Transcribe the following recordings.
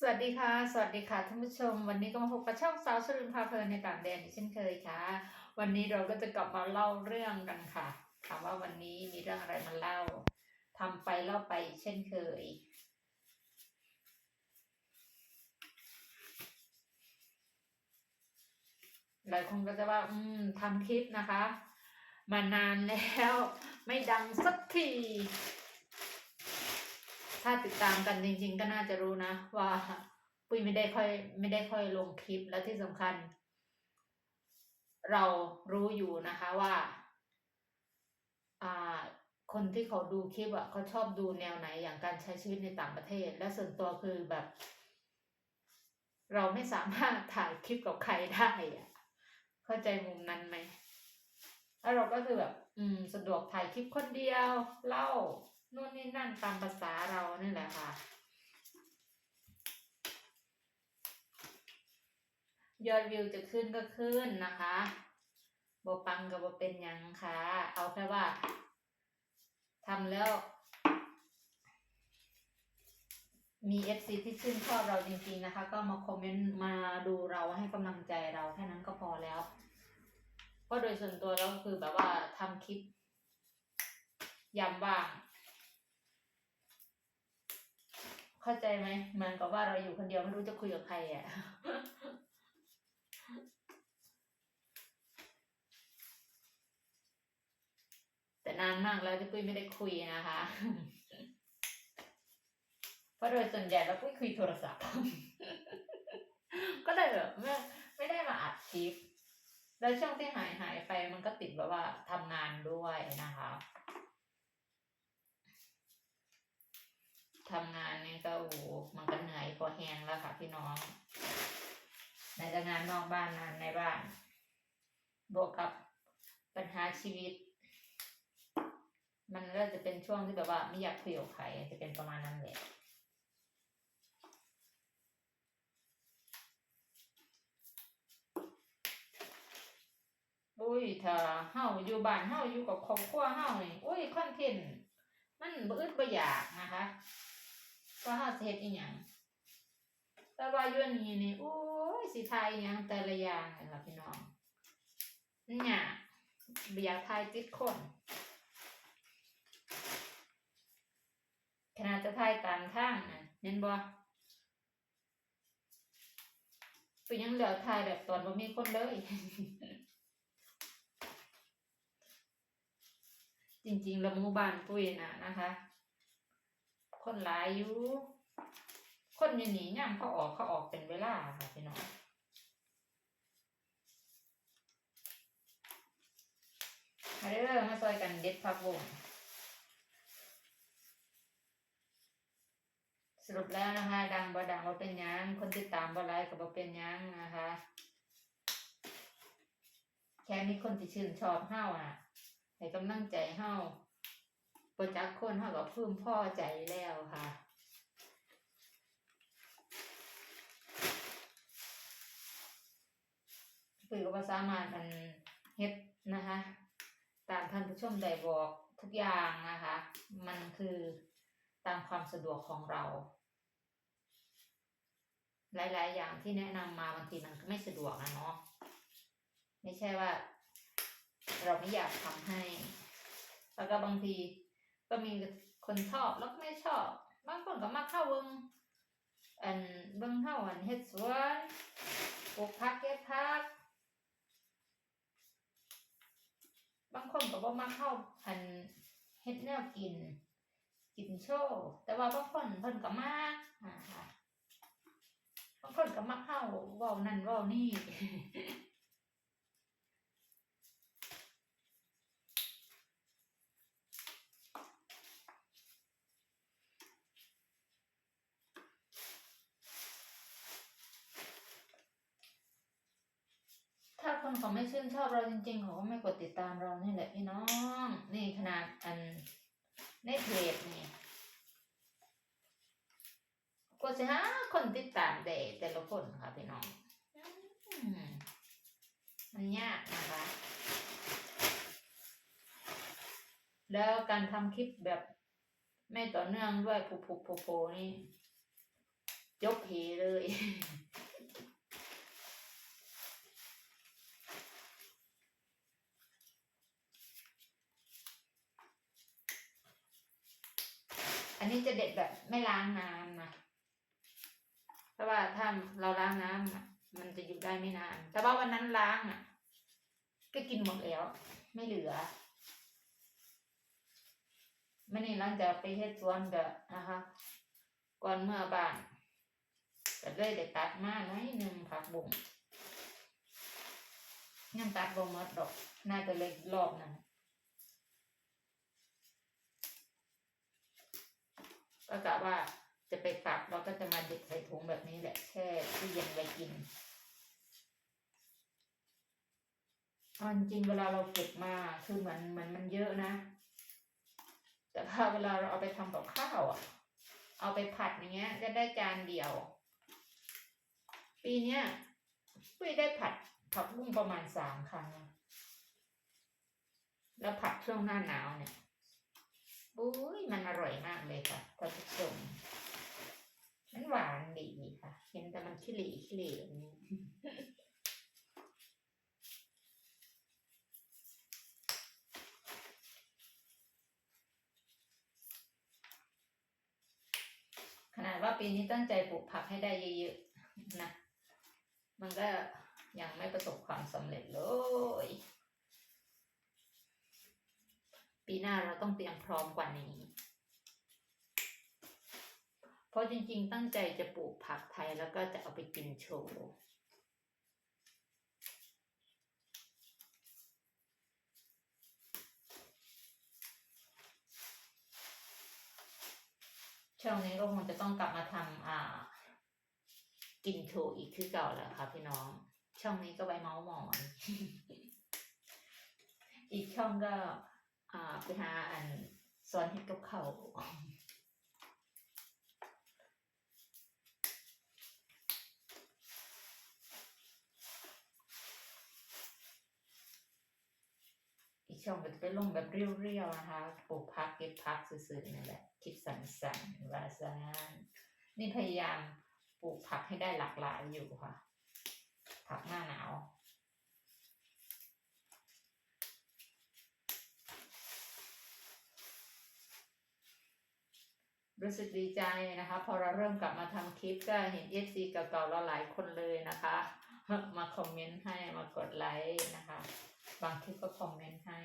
สวัสดีค่ะ สวัสดีค่ะท่านผู้ชม วันนี้ก็มาพบกับช่องสาวชลินพาเพลินในต่างแดนอีกเช่นเคยค่ะ วันนี้เราก็จะกลับมาเล่าเรื่องกันค่ะถามว่าวันนี้มีเรื่องอะไรมาเล่าทำไปเล่าไปอีกเช่นเคย หลายคนก็จะว่า อืมทำคลิปนะคะ มานานแล้ว ไม่ดังสักที ถ้าติดตามกันจริง ๆ ก็น่าจะรู้นะ ว่าปุ้ยไม่ได้ค่อย ไม่ได้ค่อยลงคลิปและที่สำคัญ เรารู้อยู่นะคะว่า อ่า คนที่เขาดูคลิปอะเขาชอบดูแนวไหนอย่างการใช้ชีวิตในต่างประเทศ และส่วนตัวคือแบบ เราไม่สามารถถ่ายคลิปกับใครได้อะเข้าใจมุมนั้นไหมแล้วเราก็คือแบบ อืม สะดวกถ่ายคลิปคนเดียวเล่า นู่นนี่นั่นตามภาษาเรานี่แหละค่ะ ยอดวิวจะขึ้นก็ขึ้นนะคะบปังกับบเป็นยังค่ะ เอาแค่ว่าทำแล้ว มีเอฟซีที่ชื่นชอบเราจริงๆนะคะ ก็มาคอมเมนต์มาดูเราให้กำลังใจเราแค่นั้นก็พอแล้ว เพราะโดยส่วนตัวเราก็คือแบบว่าทำคลิปยามว่าง เข้าใจไหมเหมือนกับว่าเราอยู่คนเดียวไม่รู้จะคุยกับใครอะแต่นานมากแล้วที่ปุ้ยไม่ได้คุยนะคะ เพราะโดยส่วนใหญ่แล้วปุ้ยคุยโทรศัพท์ ก็เลยแบบไม่ไม่ได้มาอัดคลิป แล้วช่วงที่หายหายไปมันก็ติดแบบว่าทำงานด้วยนะคะ ทำงานเนี่ยก็โอ้โหมันก็เหนื่อยพอแหงแล้วค่ะพี่น้อง ในงานนอกบ้านงานในบ้าน บวกกับปัญหาชีวิต มันก็จะเป็นช่วงที่แบบว่าไม่อยากคุยกับใครจะเป็นประมาณนั้นแหละอุ้ยถ้าเฮาอยู่บ้านเฮาอยู่กับครอบครัวเฮานี่อุ้ยคอนเทนต์มันบ่อึดบ่อยากนะคะ ว่าเฮาสิเฮ็ดอีหยังแต่ว่าอยู่นี่นี่โอ้ยสิถ่ายอีหยังแต่ละอย่างนี่ล่ะพี่น้องเนี่ยบ่อยากถ่ายติดคนขนาดจะถ่ายตามทางน่ะเห็นบ่ก็ยังเหลือถ่ายแบบตอนบ่มีคนเลย จริงๆแล้วหมู่บ้านปุ้ยน่ะนะคะ คนหลายอยู่ คนอยู่นี่ย่ำเขาออกเขาออกเป็นเวลาค่ะพี่น้องมาเด้อมาซอยกันเด็ดผักบุ้งสรุปแล้วนะคะ ดังบ่ดังบ่เป็นยังคนติดตามบ่ไลค์ก็บ่เป็นยังนะคะ แค่มีคนที่ชื่นชอบเฮาอะให้กำลังใจเฮา ประจักษ์คนเฮาก็พึมพ่อใจแล้วค่ะคือก็บ่สามารถอันเฮ็ดนะคะ ตามท่านผู้ชมได้บอกทุกอย่างนะคะ มันคือตามความสะดวกของเรา หลาย ๆ อย่างที่แนะนำมาบางทีมันไม่สะดวกนะเนาะไม่ใช่ว่า เราไม่อยากทำให้ แล้วก็บางที ก็มีคนชอบแล้วก็ไม่ชอบบางคนก็มาเข้าเบิงอันเบิงเข้าอันเฮ็ดสวนปลูกผักเก็บผักบางคนก็บ่มาเข้าอันเฮ็ดแนวกิน กินโชว์แต่ว่าบางคนเพิ่นก็มาอ่าบางคนก็มาเข้าเว้านั่นเว้านี่ เขาไม่ชื่นชอบเราจริงๆเขาก็ไม่กดติดตามเรานี่แหละพี่น้อง นี่ขนาดอันในเพจนี่กว่าจะคนติดตามได้แต่ละคนค่ะพี่น้องอมันยากนะคะ แล้วการทำคลิปแบบไม่ต่อเนื่องด้วยผูผูผูผูนี่จบเหเลย นนี้จะเด็ดแบบไม่ล้างน้ำนะเพราะว่าถ้าเราล้างน้ำมันจะอยู่ได้ไม่นาน แต่ว่าวันนั้นล้างอะ ก็กินหมดแล้ว ไม่เหลือไม่นี่หลังจากไปเฮ็ดสวนก็นะคะ ก่อนเมื่อบ้านก็เลยได้ตัดมาหน่อยหนึ่งผักบุ้งยังตัดบ่หมดดอก น่าจะเล็กรอบหนึ ก็กะว่าจะไปปักเราก็จะมาเด็ดใส่ถุงแบบนี้แหละแช่ตู้เย็นไว้กินเอาจริงเวลาเราเก็บมาคือเหมือนเหมือนมันเยอะนะ แต่ถ้าเวลาเราเอาไปทำกับข้าวอะ เอาไปผัดอย่างเงี้ยจะได้จานเดียว ปีเนี้ยปุ้ยได้ผัดผักบุ้งประมาณสามครั้งแล้วผัดช่วงหน้าหนาวเนี่ย บุ้ยมันอร่อยมากเลยค่ะท่านผู้ชมมันหวานดีค่ะ เห็นแต่มันขี้เหร่ขี้เหร่อย่างนี้ขนาดว่าปีนี้ตั้งใจปลูกผักให้ได้เยอะๆนะ มันก็ยังไม่ประสบความสำเร็จเลย ปีหน้าเราต้องเตรียมพร้อมกว่านี้ เพราะจริงๆตั้งใจจะปลูกผักไทยแล้วก็จะเอาไปกินโชว์ช่วงนี้ก็คงจะต้องกลับมาทำอ่า กินโชว์อีกคือเก่าแล้วค่ะพี่น้อง ช่องนี้ก็ไว้เมาส์หมอน อีกช่องก็ อ่าไปหาอันสอนเฮ็ดกับเขาอีกช่องก็จะไปลงแบบเรียวๆนะคะปลูกพักเก็บพักซื่อๆนี่นแหละคิดสันๆว่าซานนี่พยายามปลูกผักให้ได้หลากหลายอยู่ค่ะ ผักหน้าหนาว รู้สึกดีใจนะคะ พอเราเริ่มกลับมาทำคลิปก็เห็นเอฟซีเก่าๆเราหลายคนเลยนะคะ มาคอมเมนต์ให้มากดไลค์นะคะ บางคลิปก็คอมเมนต์ให้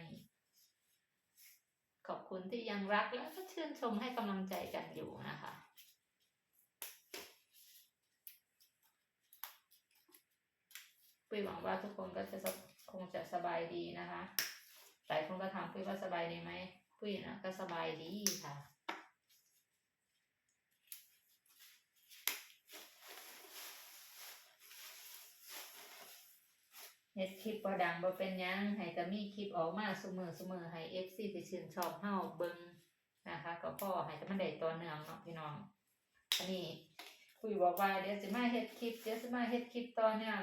ขอบคุณที่ยังรักและก็ชื่นชมให้กำลังใจกันอยู่นะคะปุ้ยหวังว่าทุกคนก็จะคงจะสบายดีนะคะ หลายคนก็ถามปุ้ยว่าสบายดีไหมปุ้ยนะก็สบายดีค่ะ เฮ็ดคลิปบ่ดังบ่เป็นหยังให้แต่มีคลิปออกมาเสมอเสมอให้ FC ที่ชื่นชอบเฮาเบิ่งนะคะ ก็พอให้แต่มันได้ต่อเนื่องเนาะพี่น้อง อันนี้คุยบอกว่าเดี๋ยวสิมาเฮ็ดคลิปเดี๋ยวสิมาเฮ็ดคลิปต่อเนื่อง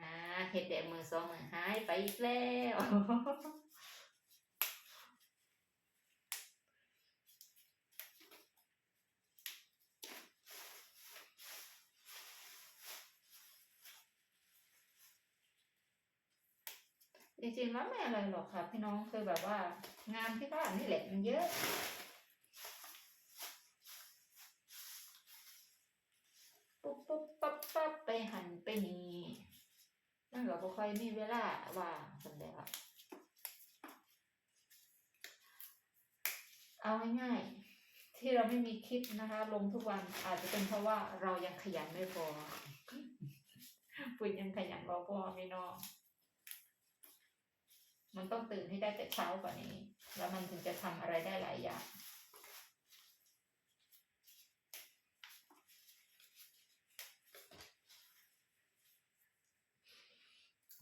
อ่าเฮ็ดแดกมือสองมือหายไปอีกแล้ว ริงๆแล้วไม่อะไรหรอกค่ะ พี่น้องคือแบบว่างานที่บ้านนี่แหละมันเยอะปุ๊บปุ๊บปั๊บปั๊บไปหันไปนี่นั่นก็ค่อยมีเวลาว่างสันเดียวเอาง่ายๆที่เราไม่มีคลิปนะคะ ลงทุกวันอาจจะเป็นเพราะว่าเรายังขยันไม่พอปุ๋ยยังขยันบ่พอพี่น้อ มันต้องตื่นให้ได้แต่เช้ากว่านี้ แล้วมันถึงจะทำอะไรได้หลายอย่าง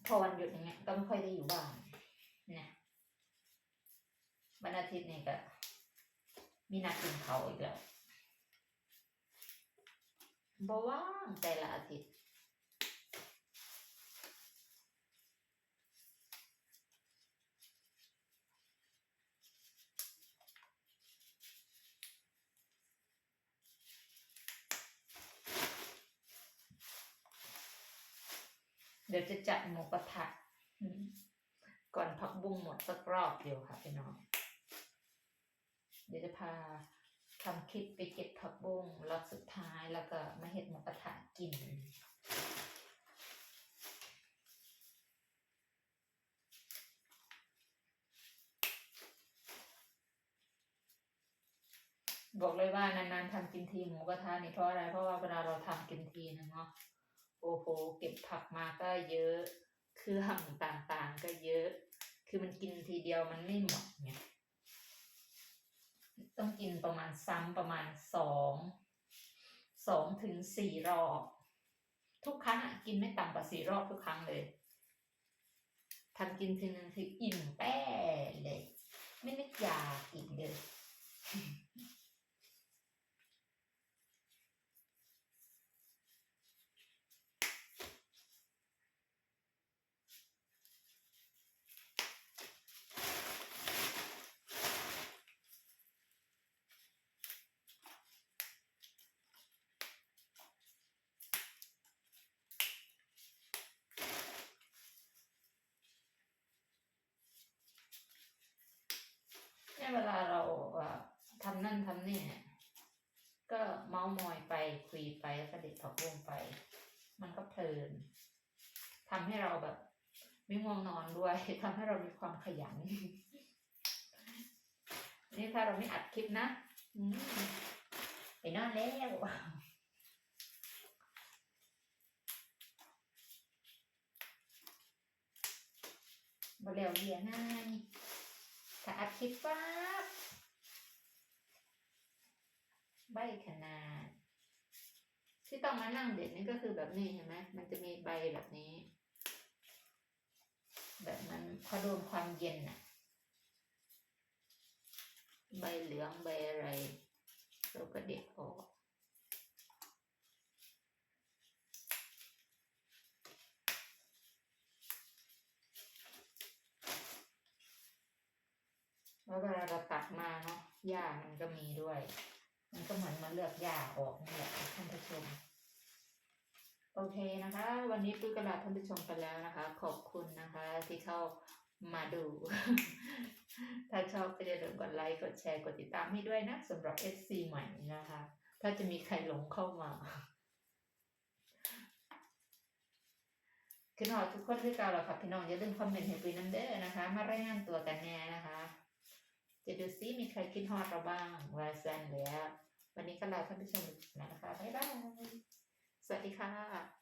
พอวันหยุดอย่างเงี้ยก็ไม่ค่อยได้อยู่บ้านนี่ยวันอาทิตย์เนี่ยก็ มีนัดกินเขาอีกแล้วบ่ว่างแต่ละอาทิตย์ เดี๋ยวจะจัดหมูกระทะก่อนผักบุ้งหมดสักรอบเดียวค่ะพี่น้อง เดี๋ยวจะพาทำคลิปไปเก็บผักบุ้งรอบสุดท้ายแล้วก็มาเห็ดหมูกระทะกินบอกเลยว่านานๆทำกินทีหมูกระทะนี่เพราะอะไร เพราะว่าเวลาเราทำกินทีนะเนาะ โอ้โห เก็บผักมาก็เยอะ เครื่องต่างๆก็เยอะ คือมันกินทีเดียวมันไม่หมดไงต้องกินประมาณซ้ำประมาณสองสองถึงสี่รอบ ทุกครั้งอะกินไม่ต่ำกว่าสี่รอบทุกครั้งเลยทำกินทีนึงคืออิ่มแป้เลย ไม่นึกอยากอีกเลย เนี่ยเวลาเราเอ่อทำนั่นทำนี่เนี่ยก็เมาส์มอยไปคุยไปแล้วก็เด็ดผักบุ้งไป มันก็เพลินทำ ให้เราแบบไม่ง่วงนอนด้วยทำให้เรามีความขยัน นี่ถ้าเราไม่อัดคลิปนะไปนอนแล้วบ่แล้วเรียง่ายถ้าอัดคลิปปั๊บใบขนาด ที่ต้องมานั่งเด็ดนี่ก็คือแบบนี้เห็นไหมมันจะมีใบแบบนี้ แบบมันพอโดนความเย็นอะใบเหลืองใบอะไรเราก็เด็ดออกแล้วเวลาเราตัดมาเนาะหญ้ามันก็มีด้วย มันก็เหมือนมาเลือกหญ้าออกนี่แหละท่านผู้ชม โอเคนะคะ วันนี้ตุ้ยกระลาษท่านผู้ชมไปแล้วนะคะ ขอบคุณนะคะ ที่เข้ามาดู ถ้าชอบก็อย่าลืมกดไลค์กดแชร์กดติดตามให้ด้วยนะสำหรับ FC ใหม่นะคะ ถ้าจะมีใครหลงเข้ามาคือหอทุกคนที่เก่าแล้วค่ะพี่น้องอย่าลืมคอมเมนต์ให้ปุยน้ำเด้อนะคะ มารายงานตัวกันแน่นะคะ จะดูซิมีใครคิดฮอดเราบ้างวาซันแล้ววันนี้ก็ลาท่านผู้ชมไปนะคะบ๊ายบาย สวัสดีค่ะ